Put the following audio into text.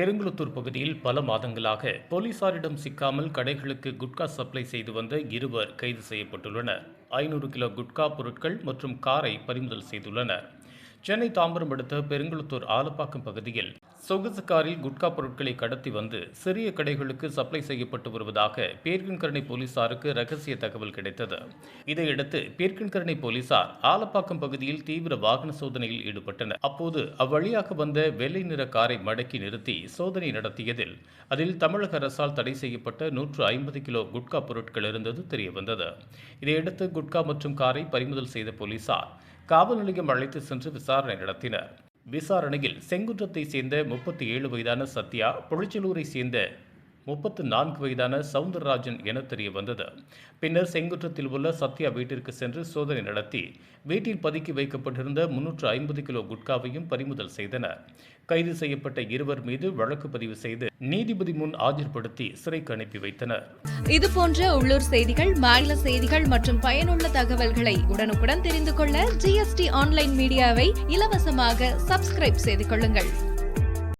பெருங்குளத்தூர் பகுதியில் பல மாதங்களாக போலீசாரிடம் சிக்காமல் கடைகளுக்கு குட்கா சப்ளை செய்து வந்த இருவர் கைது செய்யப்பட்டுள்ளனர். ஐநூறு கிலோ குட்கா பொருட்கள் மற்றும் காரை பறிமுதல் செய்துள்ளனர். சென்னை தாம்பரம் அடுத்த பெருங்குளத்தூர் ஆலப்பாக்கம் பகுதியில் சொகுசு காரில் குட்கா பொருட்களை கடத்தி வந்து சிறிய கடைகளுக்கு சப்ளை செய்யப்பட்டு வருவதாக பேர்கன்கரணை போலீசாருக்கு ரகசிய தகவல் கிடைத்தது. இதையடுத்து பேர்கன்கரணை போலீசார் ஆலப்பாக்கம் பகுதியில் தீவிர வாகன சோதனையில் ஈடுபட்டனர். அப்போது அவ்வழியாக வந்த வெள்ளை நிற காரை மடக்கி நிறுத்தி சோதனை நடத்தியதில் அதில் தமிழக அரசால் தடை செய்யப்பட்ட நூற்று ஐம்பது கிலோ குட்கா பொருட்கள் இருந்தது தெரியவந்தது. இதையடுத்து குட்கா மற்றும் காரை பறிமுதல் செய்த போலீசார் காவல் நிலையம் அழைத்து சென்று விசாரணை நடத்தினர். விசாரணையில் செங்குன்றத்தை சேர்ந்த முப்பத்தி ஏழு வயதான சத்யா பொழிச்சலூரை சேர்ந்த முப்பத்து நான்கு வயதான சவுந்தரராஜன் என தெரிய வந்தது பின்னர் செங்குற்றத்தில் உள்ள சத்யா வீட்டிற்கு சென்று சோதனை நடத்தி வீட்டில் பதுக்கி வைக்கப்பட்டிருந்த முன்னூற்று ஐம்பது கிலோ குட்காவையும் பறிமுதல் செய்தனர். கைது செய்யப்பட்ட இருவர் மீது வழக்கு பதிவு செய்து நீதிபதி முன் ஆஜர்படுத்தி சிறைக்கு அனுப்பி வைத்தனர். இது போன்ற உள்ளூர் செய்திகள் மாநில செய்திகள் மற்றும் பயனுள்ள தகவல்களை உடனுக்குடன் தெரிந்து கொள்ள ஜிஎஸ்டி ஆன்லைன் மீடியாவை இலவசமாக சப்ஸ்கிரைப் செய்து கொள்ளுங்கள்.